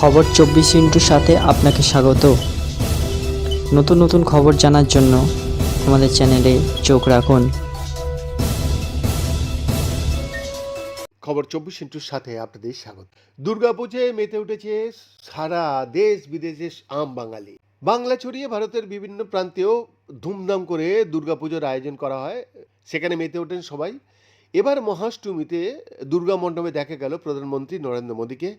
খবর চব্বিশ ইন্টুর সাথে আপনাকে স্বাগত। নতুন নতুন খবর জানার জন্য আমাদের চ্যানেলে চোখ রাখুন। খবর চব্বিশ ইন্টুর সাথে আপনাদের স্বাগত। দুর্গাপুজোয় মেতে উঠেছে সারা দেশ বিদেশে আম বাঙালি। বাংলা ছড়িয়ে ভারতের বিভিন্ন প্রান্তেও ধুমধাম করে দুর্গাপুজোর আয়োজন করা হয়। সেখানে মেতে ওঠেন সবাই। এবার মহাষ্টমীতে দুর্গা মণ্ডপে দেখা গেল প্রধানমন্ত্রী নরেন্দ্র মোদীকে।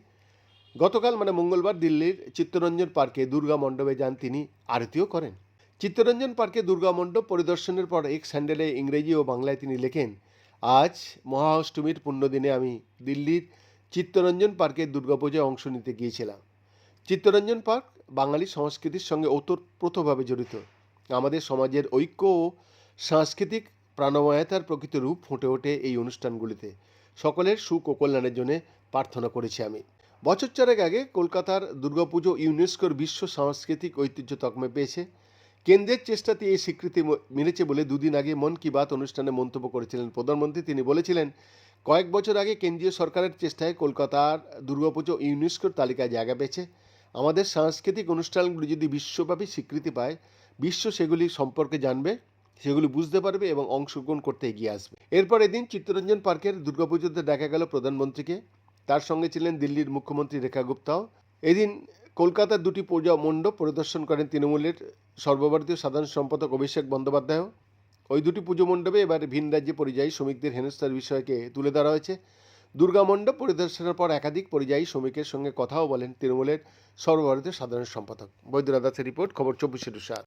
গতকাল মানে মঙ্গলবার দিল্লির চিত্তরঞ্জন পার্কে দুর্গা মণ্ডপে যান তিনি, আরতিও করেন। চিত্তরঞ্জন পার্কে দুর্গা মণ্ডপ পরিদর্শনের পর এক স্যান্ডেলে ইংরেজি ও বাংলায় তিনি লেখেন, আজ মহাষ্টমীর পুণ্যদিনে আমি দিল্লির চিত্তরঞ্জন পার্কে দুর্গাপূজায় অংশ নিতে গিয়েছিলাম। চিত্তরঞ্জন পার্ক বাঙালি সংস্কৃতির সঙ্গে ওতপ্রোতভাবে জড়িত। আমাদের সমাজের ঐক্য ও সাংস্কৃতিক প্রাণময়তার প্রকৃত রূপ ফুটে ওঠে এই অনুষ্ঠানগুলিতে। সকলের সুখ ও কল্যাণের জন্য প্রার্থনা করেছি আমি। বছর চারেক আগে কলকাতার দুর্গাপুজো ইউনেস্কোর বিশ্ব সাংস্কৃতিক ঐতিহ্য তকমে পেয়েছে। কেন্দ্রের চেষ্টাতে এই স্বীকৃতি মিলেছে বলে দুদিন আগে মন কি বাত অনুষ্ঠানে মন্তব্য করেছিলেন প্রধানমন্ত্রী। তিনি বলেছিলেন, কয়েক বছর আগে কেন্দ্রীয় সরকারের চেষ্টায় কলকাতার দুর্গাপুজো ইউনেস্কোর তালিকায় জায়গা পেয়েছে। আমাদের সাংস্কৃতিক অনুষ্ঠানগুলি যদি বিশ্বব্যাপী স্বীকৃতি পায়, বিশ্ব সেগুলি সম্পর্কে জানবে, সেগুলি বুঝতে পারবে এবং অংশগ্রহণ করতে এগিয়ে আসবে। এরপর এদিন চিত্তরঞ্জন পার্কের দুর্গাপুজোতে দেখা গেল প্রধানমন্ত্রীকে। তার সঙ্গে ছিলেন দিল্লির মুখ্যমন্ত্রী রেখা গুপ্তাও এদিন কলকাতার দুটি পূজা মণ্ডপ পরিদর্শন করেন তৃণমূলের সর্বভারতীয় সাধারণ সম্পাদক অভিষেক বন্দ্যোপাধ্যায় ওই দুটি পুজো মণ্ডপে এবার ভিন রাজ্যে পরিযায়ী শ্রমিকদের হেনস্থার বিষয়কে তুলে ধরা হয়েছে। দুর্গা মণ্ডপ পরিদর্শনের পর একাধিক পরিযায়ী শ্রমিকের সঙ্গে কথাও বলেন তৃণমূলের সর্বভারতীয় সাধারণ সম্পাদক। বৈদ্যনাথ দাসের রিপোর্ট, খবর চব্বিশে সাত